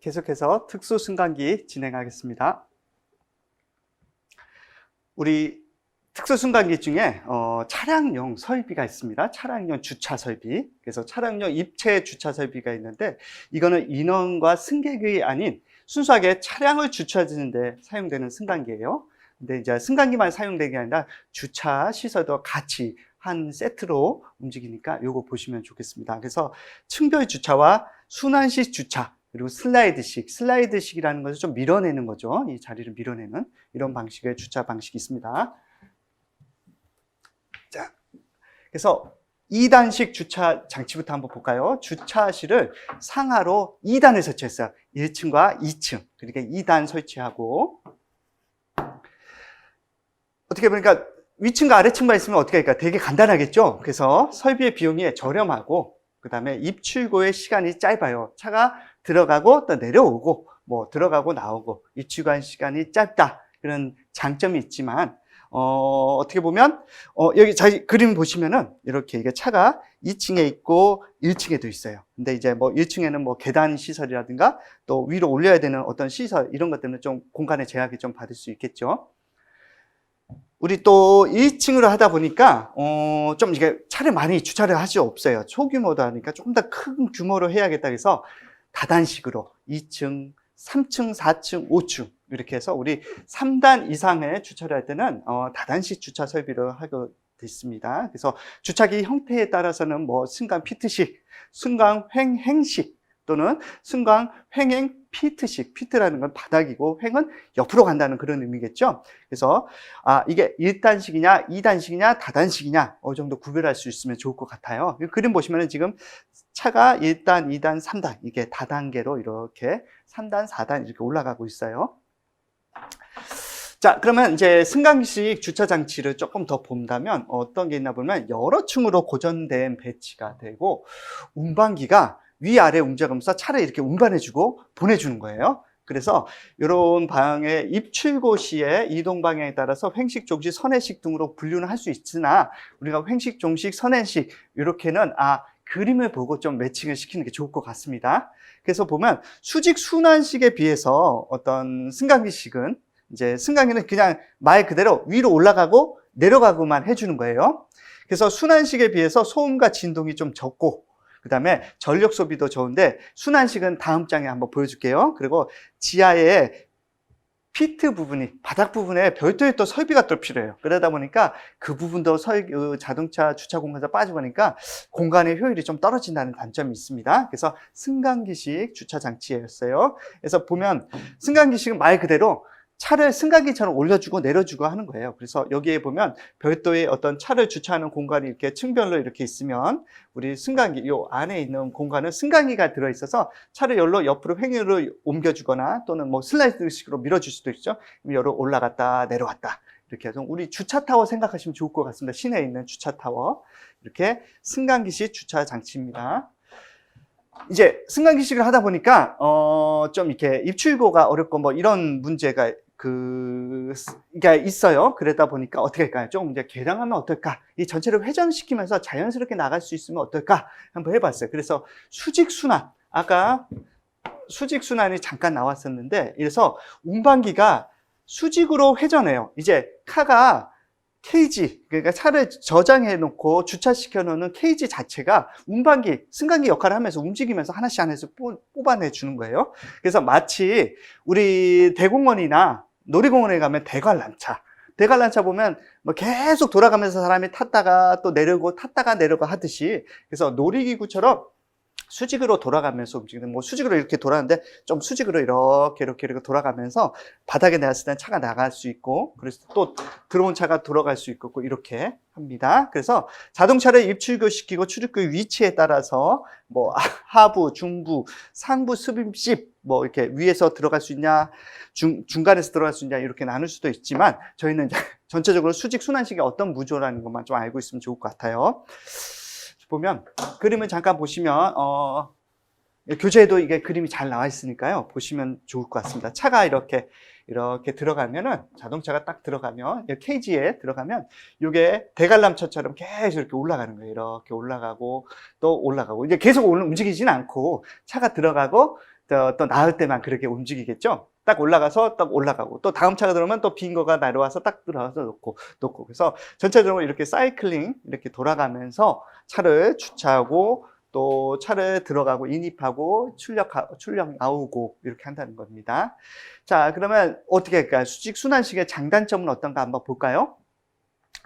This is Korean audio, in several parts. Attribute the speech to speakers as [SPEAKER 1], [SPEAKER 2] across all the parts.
[SPEAKER 1] 계속해서 특수 승강기 진행하겠습니다. 우리 특수 승강기 중에 어, 차량용 설비가 있습니다. 차량용 주차 설비. 그래서 차량용 입체 주차 설비가 있는데 이거는 인원과 승객이 아닌 순수하게 차량을 주차하는데 사용되는 승강기예요. 근데 이제 승강기만 사용되는 게 아니라 주차 시설도 같이 한 세트로 움직이니까 요거 보시면 좋겠습니다. 그래서 층별 주차와 순환식 주차 그리고 슬라이드식, 슬라이드식이라는 것을 좀 밀어내는 거죠. 이 자리를 밀어내는 이런 방식의 주차 방식이 있습니다. 자, 그래서 2단식 주차 장치부터 한번 볼까요? 주차실을 상하로 2단을 설치했어요. 1층과 2층. 그러니까 2단 설치하고 어떻게 보니까 위층과 아래층만 있으면 어떻게 할까? 되게 간단하겠죠? 그래서 설비의 비용이 저렴하고 그 다음에 입출고의 시간이 짧아요. 차가 들어가고 또 내려오고 뭐 들어가고 나오고 입출간 시간이 짧다. 그런 장점이 있지만 어, 어떻게 보면 어, 여기 자 그림 보시면은 이렇게 이게 차가 2층에 있고 1층에도 있어요. 근데 이제 뭐 1층에는 뭐 계단 시설이라든가 또 위로 올려야 되는 어떤 시설 이런 것 때문에 좀 공간의 제약이 좀 받을 수 있겠죠. 우리 또 1층으로 하다 보니까 어, 좀 이게 차를 많이 주차를 할 수 없어요. 소규모도 하니까 조금 더 큰 규모로 해야겠다 해서 다단식으로 2층, 3층, 4층, 5층 이렇게 해서 우리 3단 이상의 주차를 할 때는 어, 다단식 주차 설비를 하고 있습니다. 그래서 주차기 형태에 따라서는 뭐 승강 피트식, 승강 횡행식 또는 승강 횡행 피트식, 피트라는 건 바닥이고 횡은 옆으로 간다는 그런 의미겠죠. 그래서 아 이게 1단식이냐, 2단식이냐, 다단식이냐 어느 정도 구별할 수 있으면 좋을 것 같아요. 이 그림 보시면은 지금 차가 1단, 2단, 3단 이게 다단계로 이렇게 3단, 4단 이렇게 올라가고 있어요. 자, 그러면 이제 승강식 주차 장치를 조금 더 본다면 어떤 게 있나 보면 여러 층으로 고정된 배치가 되고 운반기가 위아래 움직이면서 차를 이렇게 운반해주고 보내주는 거예요. 그래서 이런 방향의 입출고 시에 이동 방향에 따라서 횡식, 종식, 선회식 등으로 분류는 할 수 있으나 우리가 횡식, 종식, 선회식 이렇게는 아 그림을 보고 좀 매칭을 시키는 게 좋을 것 같습니다. 그래서 보면 수직 순환식에 비해서 어떤 승강기식은 이제 승강기는 그냥 말 그대로 위로 올라가고 내려가고만 해주는 거예요. 그래서 순환식에 비해서 소음과 진동이 좀 적고 그 다음에 전력 소비도 좋은데 순환식은 다음 장에 한번 보여줄게요. 그리고 지하에 피트 부분이 바닥 부분에 별도의 또 설비가 또 필요해요. 그러다 보니까 그 부분도 설, 그 자동차 주차 공간에서 빠져보니까 공간의 효율이 좀 떨어진다는 단점이 있습니다. 그래서 승강기식 주차 장치였어요. 그래서 보면 승강기식은 말 그대로 차를 승강기처럼 올려주고 내려주고 하는 거예요. 그래서 여기에 보면 별도의 어떤 차를 주차하는 공간이 이렇게 층별로 이렇게 있으면 우리 승강기 요 안에 있는 공간은 승강기가 들어 있어서 차를 열로 옆으로 횡으로 옮겨주거나 또는 뭐 슬라이드식으로 밀어줄 수도 있죠. 열로 올라갔다 내려왔다 이렇게 해서 우리 주차 타워 생각하시면 좋을 것 같습니다. 시내에 있는 주차 타워 이렇게 승강기식 주차 장치입니다. 이제 승강기식을 하다 보니까 어 좀 이렇게 입출고가 어렵고 뭐 이런 문제가 그, 가 있어요. 그러다 보니까 어떻게 할까요? 조금 이제 개량하면 어떨까? 이 전체를 회전시키면서 자연스럽게 나갈 수 있으면 어떨까? 한번 해봤어요. 그래서 수직순환. 아까 수직순환이 잠깐 나왔었는데, 이래서 운반기가 수직으로 회전해요. 이제 카가 케이지, 그러니까 차를 저장해 놓고 주차시켜 놓는 케이지 자체가 운반기, 승강기 역할을 하면서 움직이면서 하나씩 하나씩 뽑아내 주는 거예요. 그래서 마치 우리 대공원이나 놀이공원에 가면 대관람차. 대관람차 보면 뭐 계속 돌아가면서 사람이 탔다가 또 내려고 탔다가 내려고 하듯이 그래서 놀이기구처럼 수직으로 돌아가면서 움직이는 뭐 수직으로 이렇게 돌아가는데 좀 수직으로 이렇게 이렇게 이렇게 돌아가면서 바닥에 내렸을 때는 차가 나갈 수 있고 그래서 또 들어온 차가 들어갈 수 있고 이렇게 합니다. 그래서 자동차를 입출교시키고 출입구 위치에 따라서 뭐 하부, 중부, 상부 습입식 뭐 이렇게 위에서 들어갈 수 있냐 중, 중간에서 들어갈 수 있냐 이렇게 나눌 수도 있지만 저희는 전체적으로 수직 순환식이 어떤 무조라는 것만 좀 알고 있으면 좋을 것 같아요. 보면 그림을 잠깐 보시면 어, 교재에도 이게 그림이 잘 나와 있으니까요. 보시면 좋을 것 같습니다. 차가 이렇게 이렇게 들어가면은 자동차가 딱 들어가면 케이지에 들어가면 이게 대관람차처럼 계속 이렇게 올라가는 거예요. 이렇게 올라가고 또 올라가고 이제 계속 움직이지는 않고 차가 들어가고 또, 또 나을 때만 그렇게 움직이겠죠. 딱 올라가서 딱 올라가고 또 다음 차가 들어오면 또 빈 거가 내려와서 딱 들어와서 놓고 놓고 그래서 전체적으로 이렇게 사이클링 이렇게 돌아가면서 차를 주차하고 또 차를 들어가고 인입하고 출력 출력 나오고 이렇게 한다는 겁니다. 자 그러면 어떻게 할까요? 수직 순환식의 장단점은 어떤가 한번 볼까요?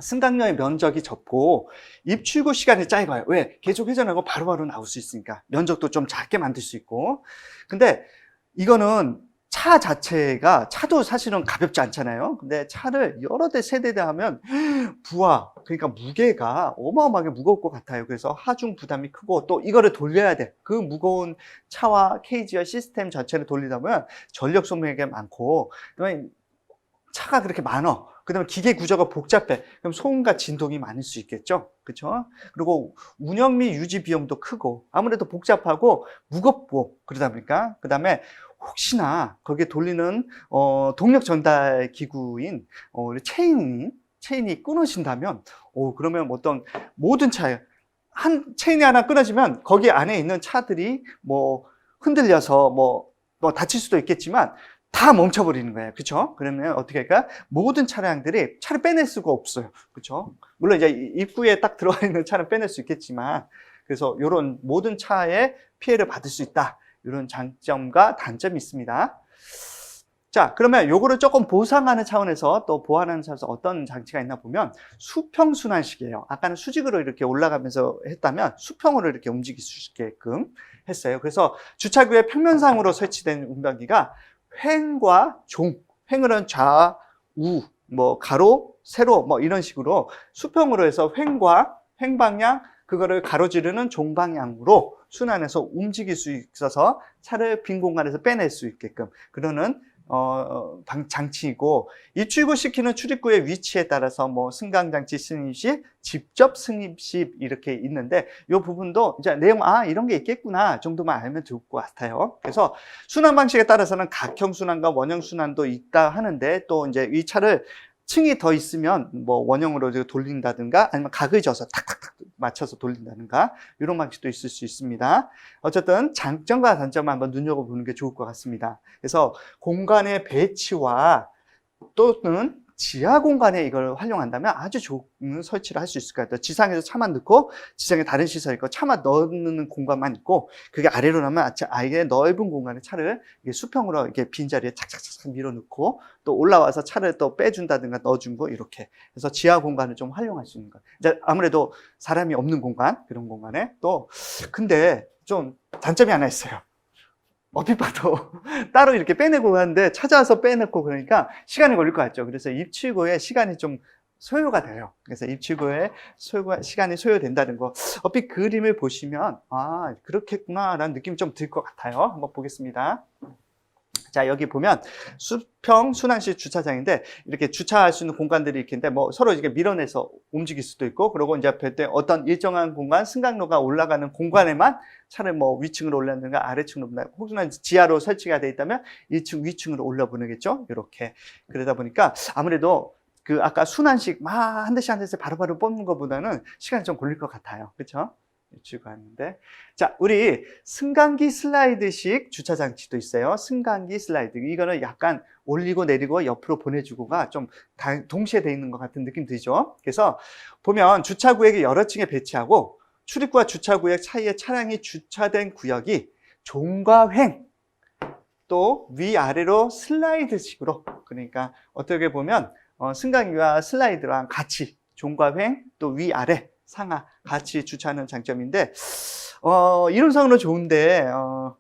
[SPEAKER 1] 승강료의 면적이 적고 입출구 시간이 짧아요. 왜? 계속 회전하고 바로바로 나올 수 있으니까 면적도 좀 작게 만들 수 있고. 근데 이거는 차 자체가 차도 사실은 가볍지 않잖아요. 근데 차를 여러 대 세대대 하면 부하 그러니까 무게가 어마어마하게 무거울 것 같아요. 그래서 하중 부담이 크고 또 이거를 돌려야 돼. 그 무거운 차와 케이지와 시스템 자체를 돌리다 보면 전력 소모가 많고 그다음에 차가 그렇게 많어. 그다음에 기계 구조가 복잡해. 그럼 소음과 진동이 많을 수 있겠죠. 그렇죠? 그리고 운영 및 유지 비용도 크고 아무래도 복잡하고 무겁고 그러다 보니까 그다음에 혹시나 거기에 돌리는 어, 동력 전달 기구인 어, 체인 체인이 끊어진다면 오 그러면 어떤 모든 차에 한 체인이 하나 끊어지면 거기 안에 있는 차들이 뭐 흔들려서 뭐, 뭐 다칠 수도 있겠지만 다 멈춰버리는 거예요. 그렇죠? 그러면 어떻게 할까? 모든 차량들이 차를 빼낼 수가 없어요. 그렇죠? 물론 이제 입구에 딱 들어가 있는 차는 빼낼 수 있겠지만 그래서 이런 모든 차에 피해를 받을 수 있다. 이런 장점과 단점이 있습니다. 자, 그러면 요거를 조금 보상하는 차원에서 또 보완하는 차원에서 어떤 장치가 있나 보면 수평 순환식이에요. 아까는 수직으로 이렇게 올라가면서 했다면 수평으로 이렇게 움직일 수 있게끔 했어요. 그래서 주차구의 평면상으로 설치된 운반기가 횡과 종, 횡은 좌, 우, 뭐 가로, 세로 뭐 이런 식으로 수평으로 해서 횡과 횡방향 그거를 가로지르는 종방향으로 순환해서 움직일 수 있어서 차를 빈 공간에서 빼낼 수 있게끔 그러는 어, 방, 장치이고 이 출구시키는 출입구의 위치에 따라서 뭐 승강장치 승입식, 직접 승입식 이렇게 있는데 이 부분도 이제 내용 아 이런 게 있겠구나 정도만 알면 좋을 것 같아요. 그래서 순환 방식에 따라서는 각형 순환과 원형 순환도 있다 하는데 또 이제 이 차를 층이 더 있으면 뭐 원형으로 돌린다든가 아니면 각을 져서 탁탁탁 맞춰서 돌린다든가 이런 방식도 있을 수 있습니다. 어쨌든 장점과 단점을 한번 눈여겨보는 게 좋을 것 같습니다. 그래서 공간의 배치와 또는 지하 공간에 이걸 활용한다면 아주 좋은 설치를 할 수 있을 것 같아요. 지상에서 차만 넣고 지상에 다른 시설 있고 차만 넣는 공간만 있고 그게 아래로 나면 아예 넓은 공간에 차를 수평으로 이렇게 빈 자리에 착착착 밀어넣고 또 올라와서 차를 또 빼준다든가 넣어준 거 이렇게 그래서 지하 공간을 좀 활용할 수 있는 거. 이제 아무래도 사람이 없는 공간 그런 공간에 또 근데 좀 단점이 하나 있어요. 얼핏 봐도 따로 이렇게 빼내고 하는데 찾아와서 빼내고 그러니까 시간이 걸릴 것 같죠. 그래서 입출구에 시간이 좀 소요가 돼요. 그래서 입출구에 소요가, 시간이 소요된다는 거. 얼핏 그림을 보시면, 아, 그렇겠구나, 라는 느낌이 좀 들 것 같아요. 한번 보겠습니다. 자, 여기 보면 수평 순환식 주차장인데 이렇게 주차할 수 있는 공간들이 이렇게 있는데 뭐 서로 이렇게 밀어내서 움직일 수도 있고 그리고 이제 별때 어떤 일정한 공간 승강로가 올라가는 공간에만 차를 뭐 위층으로 올렸는가 아래층으로 올라 혹은 지하로 설치가 돼 있다면 1층 위층으로 올려 보내겠죠. 이렇게 그러다 보니까 아무래도 그 아까 순환식 막 한 대씩 한 대씩 바로바로 뽑는 것보다는 시간이 좀 걸릴 것 같아요. 그렇죠? 주관인데. 자 우리 승강기 슬라이드식 주차 장치도 있어요. 승강기 슬라이드. 이거는 약간 올리고 내리고 옆으로 보내주고가 좀 동시에 돼 있는 것 같은 느낌 들죠? 그래서 보면 주차 구역이 여러 층에 배치하고 출입구와 주차 구역 사이에 차량이 주차된 구역이 종과 횡 또 위아래로 슬라이드식으로. 그러니까 어떻게 보면 어, 승강기와 슬라이드랑 같이 종과 횡 또 위아래 상하 같이 주차하는 장점인데 어, 이론상으로 좋은데 어,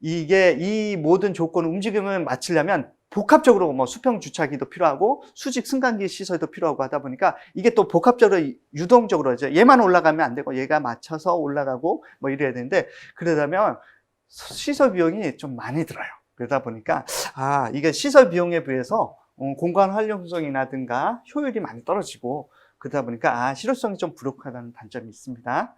[SPEAKER 1] 이게 이 모든 조건 움직임을 맞추려면 복합적으로 뭐 수평 주차기도 필요하고 수직 승강기 시설도 필요하고 하다 보니까 이게 또 복합적으로 유동적으로 이제 얘만 올라가면 안 되고 얘가 맞춰서 올라가고 뭐 이래야 되는데 그러다면 시설 비용이 좀 많이 들어요. 그러다 보니까 아 이게 시설 비용에 비해서 어, 공간 활용성이라든가 효율이 많이 떨어지고 그러다 보니까 아, 실효성이 좀 부족하다는 단점이 있습니다.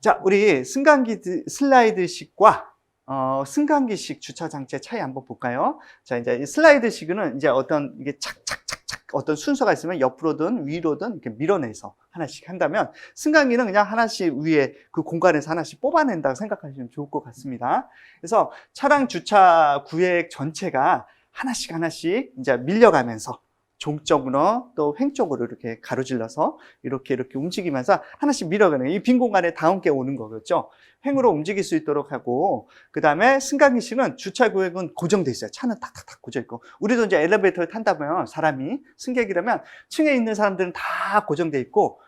[SPEAKER 1] 자, 우리 승강기 슬라이드식과 어, 승강기식 주차 장치의 차이 한번 볼까요? 자, 이제 슬라이드식은 이제 어떤 이게 착착착 착착 어떤 순서가 있으면 옆으로든 위로든 이렇게 밀어내서 하나씩 한다면 승강기는 그냥 하나씩 위에 그 공간에서 하나씩 뽑아낸다고 생각하시면 좋을 것 같습니다. 그래서 차량 주차 구획 전체가 하나씩 하나씩 이제 밀려가면서 종적으로 또 횡적으로 이렇게 가로질러서 이렇게 이렇게 움직이면서 하나씩 밀어가는 이 빈 공간에 다음 게 오는 거겠죠. 횡으로 움직일 수 있도록 하고 그 다음에 승강기 씨는 주차 구역은 고정돼 있어요. 차는 탁탁탁 고정 있고 우리도 이제 엘리베이터를 탄다 보면 사람이 승객이라면 층에 있는 사람들은 다 고정돼 있고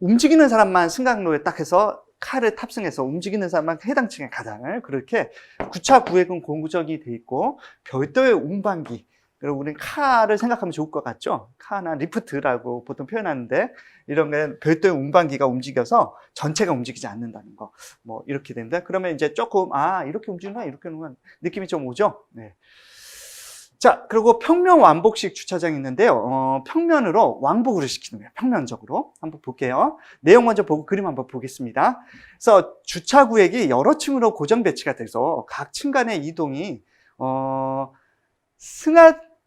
[SPEAKER 1] 움직이는 사람만 승강로에 딱 해서 칼을 탑승해서 움직이는 사람만 해당 층에 가잖아요. 그렇게 구차 구획은 공구적이 돼 있고 별도의 운반기 우리는 카를 생각하면 좋을 것 같죠? 카나 리프트라고 보통 표현하는데 이런 게 별도의 운반기가 움직여서 전체가 움직이지 않는다는 거. 뭐 이렇게 된다. 그러면 이제 조금 아 이렇게 움직이나 이렇게 움직이나 느낌이 좀 오죠? 네. 자 그리고 평면 왕복식 주차장이 있는데요. 어, 평면으로 왕복으로 시키는 거예요. 평면적으로 한번 볼게요. 내용 먼저 보고 그림 한번 보겠습니다. 그래서 주차 구역이 여러 층으로 고정 배치가 돼서 각 층 간의 이동이 어, 승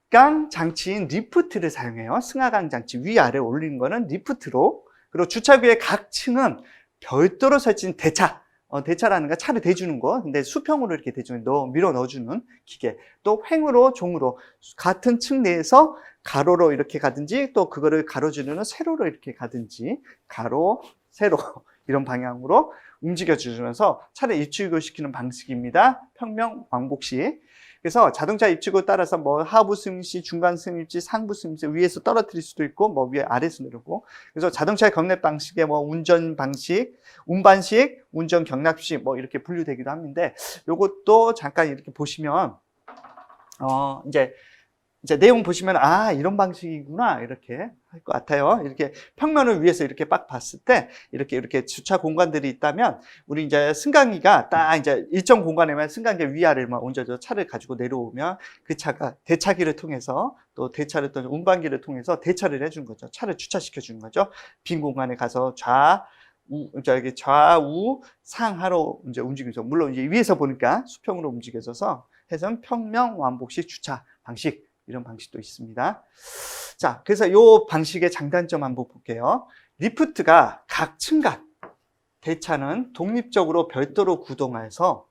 [SPEAKER 1] 하강 장치인 리프트를 사용해요. 승하강 장치 위아래 올리는 거는 리프트로. 그리고 주차구의 각 층은 별도로 설치된 대차. 어, 대차라는 거 차를 대주는 거. 근데 수평으로 이렇게 대주는 넣어, 밀어 넣어주는 기계. 또 횡으로 종으로 같은 층 내에서 가로로 이렇게 가든지 또 그거를 가로지르는 세로로 이렇게 가든지 가로, 세로 이런 방향으로 움직여 주면서 차를 입출구시키는 방식입니다. 평명 왕복식. 그래서 자동차 입출구 따라서 뭐 하부 승입시, 중간 승입시, 상부 승입시 위에서 떨어뜨릴 수도 있고 뭐 위에 아래서 내려고. 그래서 자동차 경납 방식의 뭐 운전 방식, 운반식, 운전 경납식 뭐 이렇게 분류되기도 하는데 요것도 잠깐 이렇게 보시면 어 이제 이제 내용 보시면 아 이런 방식이구나 이렇게 할 것 같아요. 이렇게 평면을 위해서 이렇게 빡 봤을 때 이렇게 이렇게 주차 공간들이 있다면 우리 이제 승강기가 딱 이제 일정 공간에만 승강기 위아래만 얹어져 차를 가지고 내려오면 그 차가 대차기를 통해서 또 대차를 또 운반기를 통해서 대차를 해준 거죠. 차를 주차시켜 주는 거죠. 빈 공간에 가서 좌 우, 저기 좌우 상하로 이제 움직이죠. 물론 이제 위에서 보니까 수평으로 움직여져서 해서 평면 완복식 주차 방식 이런 방식도 있습니다. 자, 그래서 이 방식의 장단점 한번 볼게요. 리프트가 각 층간 대차는 독립적으로 별도로 구동해서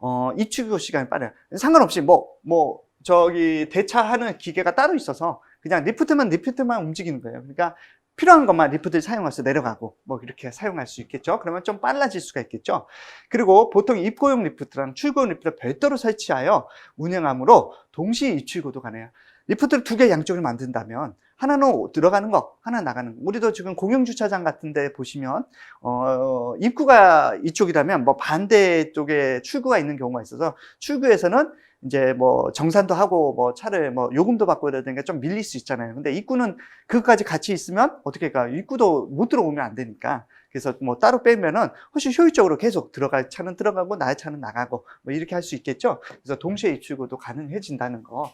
[SPEAKER 1] 어, 입출구 시간이 빠르요. 상관없이 뭐, 뭐, 저기 대차하는 기계가 따로 있어서 그냥 리프트만 리프트만 움직이는 거예요. 그러니까 필요한 것만 리프트를 사용해서 내려가고 뭐 이렇게 사용할 수 있겠죠. 그러면 좀 빨라질 수가 있겠죠. 그리고 보통 입고용 리프트랑 출고용 리프트를 별도로 설치하여 운영하므로 동시 입출고도 가능해요. 리프트를 두 개 양쪽을 만든다면 하나는 들어가는 거, 하나 나가는 거. 우리도 지금 공영 주차장 같은 데 보시면 어, 입구가 이쪽이라면 뭐 반대 쪽에 출구가 있는 경우가 있어서 출구에서는 이제 뭐 정산도 하고 뭐 차를 뭐 요금도 받고 이러야 되니까 좀 밀릴 수 있잖아요. 근데 입구는 그것까지 같이 있으면 어떻게 가? 입구도 못 들어오면 안 되니까. 그래서 뭐 따로 빼면은 훨씬 효율적으로 계속 들어갈 차는 들어가고 나의 차는 나가고 뭐 이렇게 할 수 있겠죠. 그래서 동시에 입출구도 가능해진다는 거.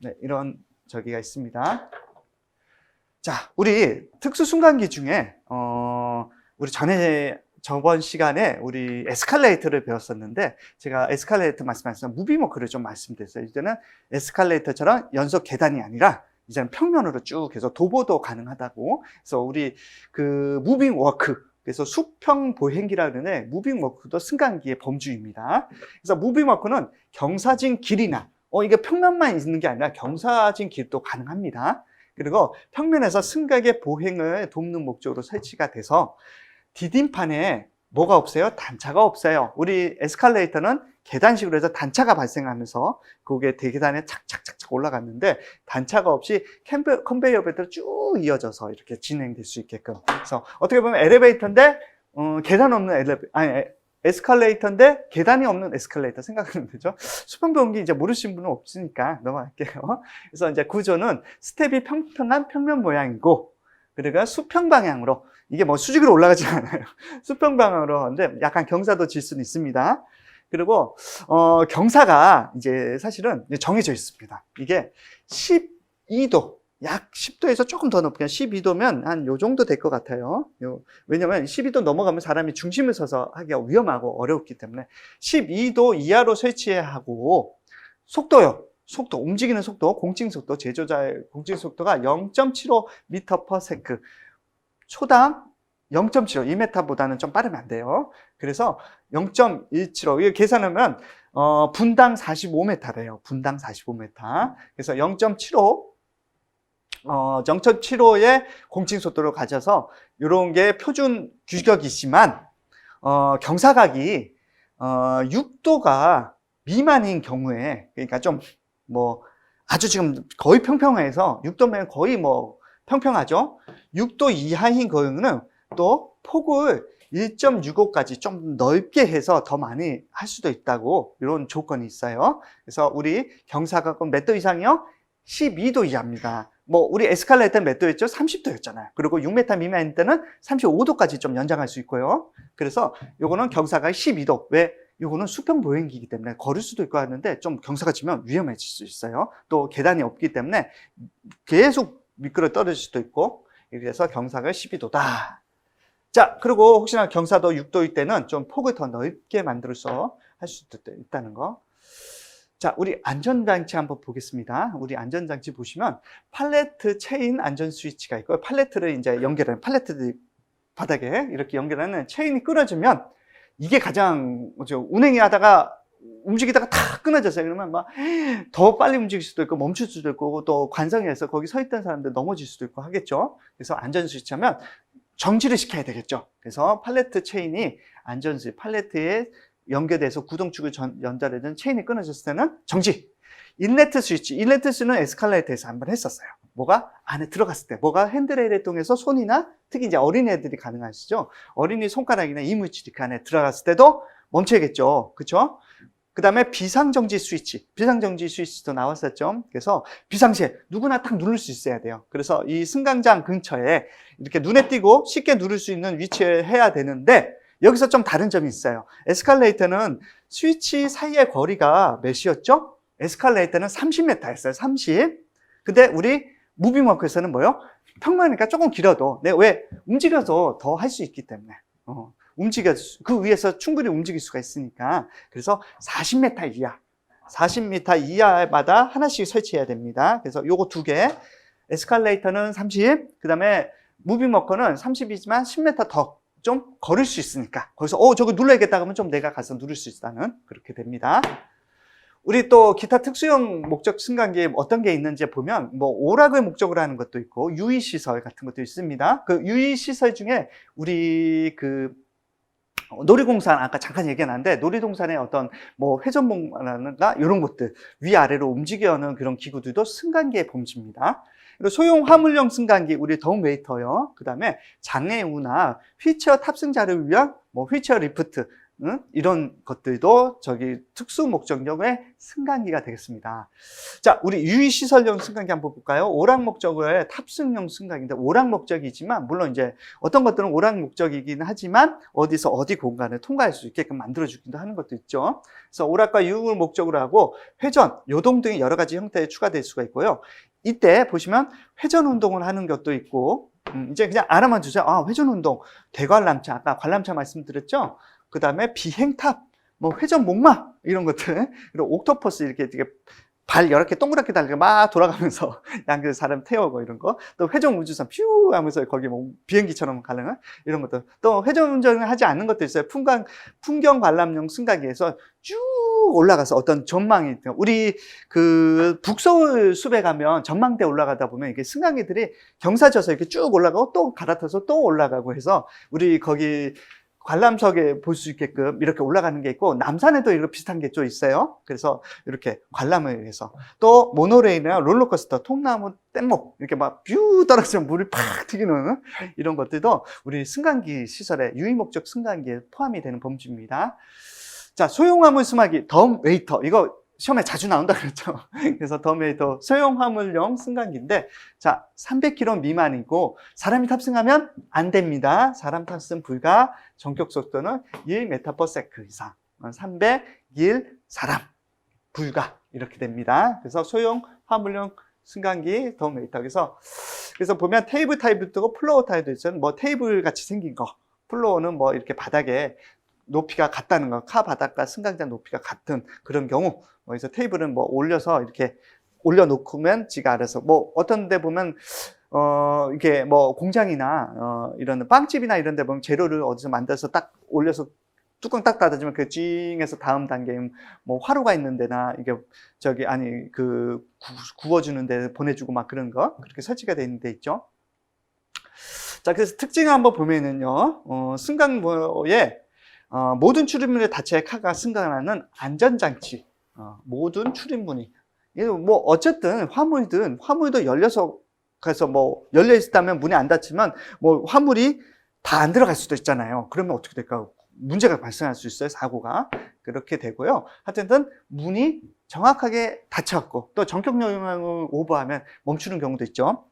[SPEAKER 1] 네, 이런 저기가 있습니다. 자, 우리 특수 순간기 중에 어 우리 전에 저번 시간에 우리 에스컬레이터를 배웠었는데 제가 에스컬레이터 말씀하셨던 무비워크를 좀 말씀드렸어요. 이제는 에스컬레이터처럼 연속 계단이 아니라 이제는 평면으로 쭉 해서 도보도 가능하다고. 그래서 우리 그 무빙 워크 그래서 수평 보행기라 그러는데 무빙 워크도 승강기의 범주입니다. 그래서 무빙 워크는 경사진 길이나 어 이게 평면만 있는 게 아니라 경사진 길도 가능합니다. 그리고 평면에서 승객의 보행을 돕는 목적으로 설치가 돼서 디딤판에 뭐가 없어요? 단차가 없어요. 우리 에스컬레이터는 계단식으로 해서 단차가 발생하면서 그게 대계단에 착착착착 올라갔는데 단차가 없이 캠베, 컨베이어 벨트로 쭉 이어져서 이렇게 진행될 수 있게끔. 그래서 어떻게 보면 엘리베이터인데 어, 계단 없는 엘리베 아니 에스컬레이터인데 계단이 없는 에스컬레이터 생각하면 되죠. 수평 변기 이제 모르시는 분은 없으니까 넘어갈게요. 그래서 이제 구조는 스텝이 평평한 평면 모양이고 그리고 수평 방향으로 이게 뭐 수직으로 올라가지 않아요. 수평 방향으로 하는데 약간 경사도 질 수는 있습니다. 그리고 어, 경사가 이제 사실은 정해져 있습니다. 이게 12도 약 10도에서 조금 더 높게 12도면 한 요 정도 될 것 같아요. 요, 왜냐면 12도 넘어가면 사람이 중심을 서서 하기가 위험하고 어렵기 때문에 12도 이하로 설치해야 하고 속도요. 속도, 움직이는 속도, 공칭 속도, 제조자의 공칭 속도가 0.75m/s. 초당 0.75, 2m보다는 좀 빠르면 안 돼요. 그래서 0.175, 이거 계산하면, 어, 분당 45m래요. 분당 45m. 그래서 0.75, 어, 0.75의 공칭 속도를 가져서, 이런 게 표준 규격이지만, 어, 경사각이, 어, 6도가 미만인 경우에, 그러니까 좀, 뭐, 아주 지금 거의 평평해서, 6도면 거의 뭐, 평평하죠? 6도 이하인 경우는 또 폭을 1.65까지 좀 넓게 해서 더 많이 할 수도 있다고 이런 조건이 있어요. 그래서 우리 경사각은 몇도 이상이요? 12도 이하입니다. 뭐 우리 에스컬레이터는 몇 도였죠? 30도였잖아요. 그리고 6m 미만일 때는 35도까지 좀 연장할 수 있고요. 그래서 요거는 경사각 12도. 왜? 요거는 수평 보행기이기 때문에 걸을 수도 있고 하는데 좀 경사가 지면 위험해질 수 있어요. 또 계단이 없기 때문에 계속 미끄러 떨어질 수도 있고 그래서 경사가 12도다. 자, 그리고 혹시나 경사도 6도일 때는 좀 폭을 더 넓게 만들어서 할 수도 있다는 거. 자, 우리 안전장치 한번 보겠습니다. 우리 안전장치 보시면 팔레트 체인 안전 스위치가 있고요. 팔레트를 이제 연결하는, 팔레트 바닥에 이렇게 연결하는 체인이 끊어지면 이게 가장, 뭐죠, 운행이 하다가 움직이다가 탁 끊어졌어요. 그러면 막 더 빨리 움직일 수도 있고 멈출 수도 있고 또 관성에서 거기 서 있던 사람들 넘어질 수도 있고 하겠죠. 그래서 안전 스위치 하면 정지를 시켜야 되겠죠. 그래서 팔레트 체인이 안전 스위치, 팔레트에 연결돼서 구동축을 전- 연달아든 체인이 끊어졌을 때는 정지. 인레트 스위치, 인레트 스위치는 에스컬레이터에서 한번 했었어요. 뭐가 안에 들어갔을 때, 뭐가 핸드레일에 통해서 손이나 특히 이제 어린애들이 가능하시죠. 어린이 손가락이나 이물질이 그 안에 들어갔을 때도 멈춰야겠죠. 그렇죠? 그 다음에 비상정지 스위치, 비상정지 스위치도 나왔었죠. 그래서 비상시에 누구나 딱 누를 수 있어야 돼요. 그래서 이 승강장 근처에 이렇게 눈에 띄고 쉽게 누를 수 있는 위치에 해야 되는데 여기서 좀 다른 점이 있어요. 에스컬레이터는 스위치 사이의 거리가 몇이었죠? 에스컬레이터는 30m였어요. 30. 근데 우리 무빙워크에서는 뭐요? 평면이니까 조금 길어도 내 왜 움직여서 더 할 수 있기 때문에 어, 움직여 그 위에서 충분히 움직일 수가 있으니까 그래서 40m 이하 40m 이하마다 하나씩 설치해야 됩니다. 그래서 요거 두 개. 에스컬레이터는 30, 그 다음에 무빙워커는 30이지만 10m 더 좀 걸을 수 있으니까. 거기서, 어, 저거 눌러야겠다 하면 좀 내가 가서 누를 수 있다는 그렇게 됩니다. 우리 또 기타 특수형 목적 승강기에 어떤 게 있는지 보면 뭐 오락을 목적으로 하는 것도 있고 유의 시설 같은 것도 있습니다. 그 유의 시설 중에 우리 그 놀이공산 아까 잠깐 얘기했는데 놀이동산의 어떤 뭐 회전목마라든가 이런 것들 위아래로 움직여는 그런 기구들도 승강기의 범주입니다. 그리고 소형 화물용 승강기 우리 덤웨이터요. 그다음에 장애우나 휠체어 탑승자를 위한 뭐 휠체어 리프트 응? 이런 것들도 저기 특수 목적용의 승강기가 되겠습니다. 자, 우리 유의시설용 승강기 한번 볼까요? 오락 목적의 탑승용 승강기인데 오락 목적이지만 물론 이제 어떤 것들은 오락 목적이긴 하지만 어디서 어디 공간을 통과할 수 있게끔 만들어주기도 하는 것도 있죠. 그래서 오락과 유흥을 목적으로 하고 회전, 요동 등의 여러 가지 형태에 추가될 수가 있고요. 이때 보시면 회전 운동을 하는 것도 있고 음, 이제 그냥 알아만 주세요. 아, 회전 운동, 대관람차 아까 관람차 말씀드렸죠. 그 다음에 비행탑, 뭐 회전 목마 이런 것들 그리고 옥토퍼스 이렇게 되게 발 이렇게 동그랗게 달리고 막 돌아가면서 양쪽 사람 태우고 이런 거. 또 회전 우주선 퓨 하면서 거기 뭐 비행기처럼 가능한 이런 것들. 또 회전 운전을 하지 않는 것도 있어요. 풍광, 풍경 관람용 승강기에서 쭉 올라가서 어떤 전망이 있대요. 우리 그 북서울 숲에 가면 전망대 올라가다 보면 이게 승강기들이 경사져서 이렇게 쭉 올라가고 또 갈아타서 또 올라가고 해서 우리 거기 관람석에 볼 수 있게끔 이렇게 올라가는 게 있고 남산에도 이런 비슷한 게 좀 있어요. 그래서 이렇게 관람을 위해서 또 모노레일이나 롤러코스터, 통나무 뗏목 이렇게 막 뷰 떨어지면 물이 팍 튀기는 이런 것들도 우리 승강기 시설에 유의 목적 승강기에 포함이 되는 범주입니다. 자, 소형 화물 수막이 덤 웨이터 이거 시험에 자주 나온다 그랬죠. 그래서 덤 웨이터 소형 화물용 승강기인데 자, 300km 미만이고 사람이 탑승하면 안 됩니다. 사람 탑승 불가. 전격 속도는 1m/s 이상. 301 사람 불가 이렇게 됩니다. 그래서 소형 화물용 승강기 덤웨이터. 그래서 그래서 보면 테이블 타입도 있고 플로어 타입도 있어요. 뭐 테이블 같이 생긴 거. 플로어는 뭐 이렇게 바닥에 높이가 같다는 거, 카 바닥과 승강장 높이가 같은 그런 경우, 뭐 그래서 테이블은 뭐 올려서 이렇게 올려놓으면 지가 알아서 뭐 어떤 데 보면 어 이게 뭐 공장이나 어 이런 빵집이나 이런 데 보면 재료를 어디서 만들어서 딱 올려서 뚜껑 딱 닫아주면 그 찡해서 다음 단계에 뭐 화로가 있는 데나 이게 저기 아니 그 구, 구워주는 데 보내주고 막 그런 거 그렇게 설치가 돼 있는 데 있죠. 자 그래서 특징을 한번 보면은요 어, 승강보에 어, 모든 출입문의 닫혀야 카가 승강하는 안전장치 어, 모든 출입문이 이거 뭐 어쨌든 화물이든 화물도 열려서 그래서 뭐 열려 있다면 문이 안 닫히면 뭐 화물이 다 안 들어갈 수도 있잖아요. 그러면 어떻게 될까요? 문제가 발생할 수 있어요. 사고가 그렇게 되고요. 하여튼 문이 정확하게 닫혔고 또 전격 영향을 오버하면 멈추는 경우도 있죠.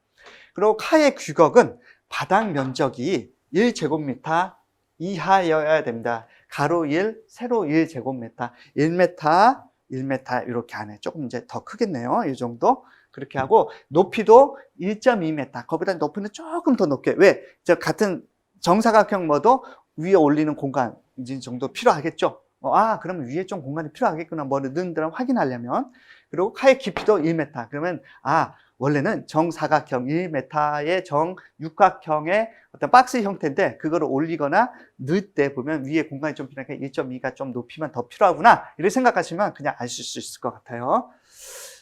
[SPEAKER 1] 그리고 카의 규격은 바닥 면적이 1제곱미터 이하여야 됩니다. 가로 1, 세로 1 제곱미터, 1m, 1m 이렇게 안에 조금 이제 더 크겠네요. 이 정도. 그렇게 하고 높이도 1.2m. 거기다 높이는 조금 더 높게. 왜? 저 같은 정사각형 뭐도 위에 올리는 공간 이 정도 필요하겠죠. 어, 아, 그러면 위에 좀 공간이 필요하겠구나. 뭐를 넣는다는 확인하려면. 그리고 카의 깊이도 1m. 그러면 아, 원래는 정사각형 1m의 정육각형의 어떤 박스 형태인데 그거를 올리거나 넣을 때 보면 위에 공간이 좀 필요하니까 1.2가 좀 높이만 더 필요하구나 이렇게 생각하시면 그냥 아실 수 있을 것 같아요.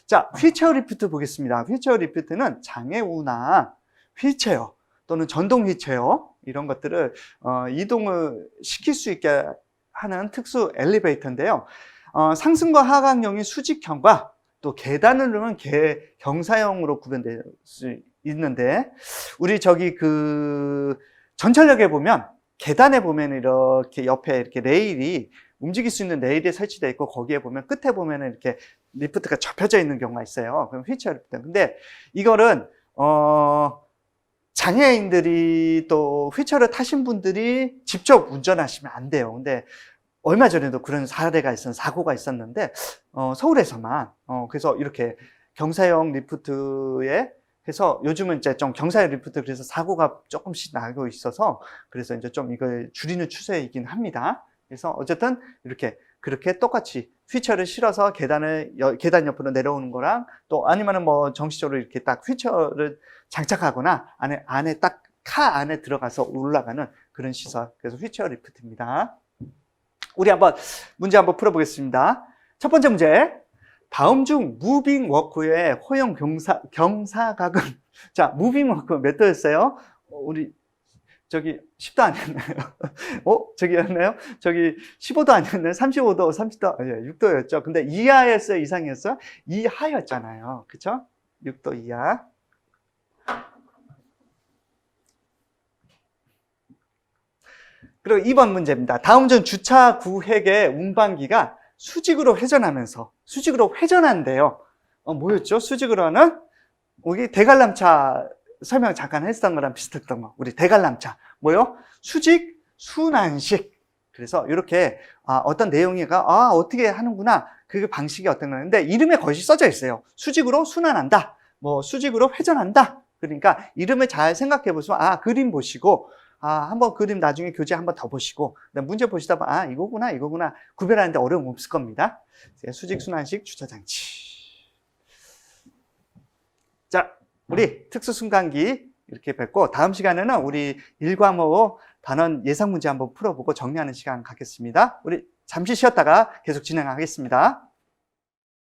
[SPEAKER 1] 자 휠체어 리프트 보겠습니다. 휠체어 리프트는 장애우나 휠체어 또는 전동 휠체어 이런 것들을 어, 이동을 시킬 수 있게 하는 특수 엘리베이터인데요. 어, 상승과 하강용이 수직형과 또 계단으로는 개, 경사형으로 구분될 수 있는데 우리 저기 그 전철역에 보면 계단에 보면 이렇게 옆에 이렇게 레일이 움직일 수 있는 레일이 설치되어 있고 거기에 보면 끝에 보면 이렇게 리프트가 접혀져 있는 경우가 있어요. 그럼 휠체어 리프트. 근데 이거는 어 장애인들이 또 휠체어를 타신 분들이 직접 운전하시면 안 돼요. 근데 얼마 전에도 그런 사례가 있었 사고가 있었는데 어, 서울에서만 어, 그래서 이렇게 경사형 리프트에 해서 요즘은 이제 좀 경사형 리프트 그래서 사고가 조금씩 나고 있어서 그래서 이제 좀 이걸 줄이는 추세이긴 합니다. 그래서 어쨌든 이렇게 그렇게 똑같이 휠체어를 실어서 계단을 여- 계단 옆으로 내려오는 거랑 또 아니면은 뭐 정식적으로 이렇게 딱 휠체어를 장착하거나 안에 안에 딱 카 안에 들어가서 올라가는 그런 시설. 그래서 휠체어 리프트입니다. 우리 한번 문제 한번 풀어보겠습니다. 첫 번째 문제. 다음 중 무빙 워크의 허용 경사, 경사각은 자 무빙 워크 몇 도였어요? 어, 우리 저기 10도 아니었나요? 어? 저기 였나요? 저기 15도 아니었나요? 35도, 30도, 아니 6도였죠. 근데 이하였어요? 이상이었어요? 이하였잖아요. 그쵸? 6도 이하. 그리고 2번 문제입니다. 다음 중 주차 구획의 운반기가 수직으로 회전하면서 수직으로 회전한대요. 어, 뭐였죠? 수직으로 하는 우리 대관람차 설명 잠깐 했던 거랑 비슷했던 거. 우리 대관람차 뭐요? 수직 순환식. 그래서 이렇게 아, 어떤 내용이가 아 어떻게 하는구나 그 방식이 어떤 거는데 이름에 거의 써져 있어요. 수직으로 순환한다. 뭐 수직으로 회전한다. 그러니까 이름을 잘 생각해 보시면 아 그림 보시고 아, 한번 그림 나중에 교재 한번 더 보시고, 문제 보시다 보면, 아, 이거구나, 이거구나. 구별하는데 어려움 없을 겁니다. 이제 수직순환식 주차장치. 자, 우리 특수순간기 이렇게 뵙고, 다음 시간에는 우리 1과목 단원 예상 문제 한번 풀어보고 정리하는 시간 갖겠습니다. 우리 잠시 쉬었다가 계속 진행하겠습니다.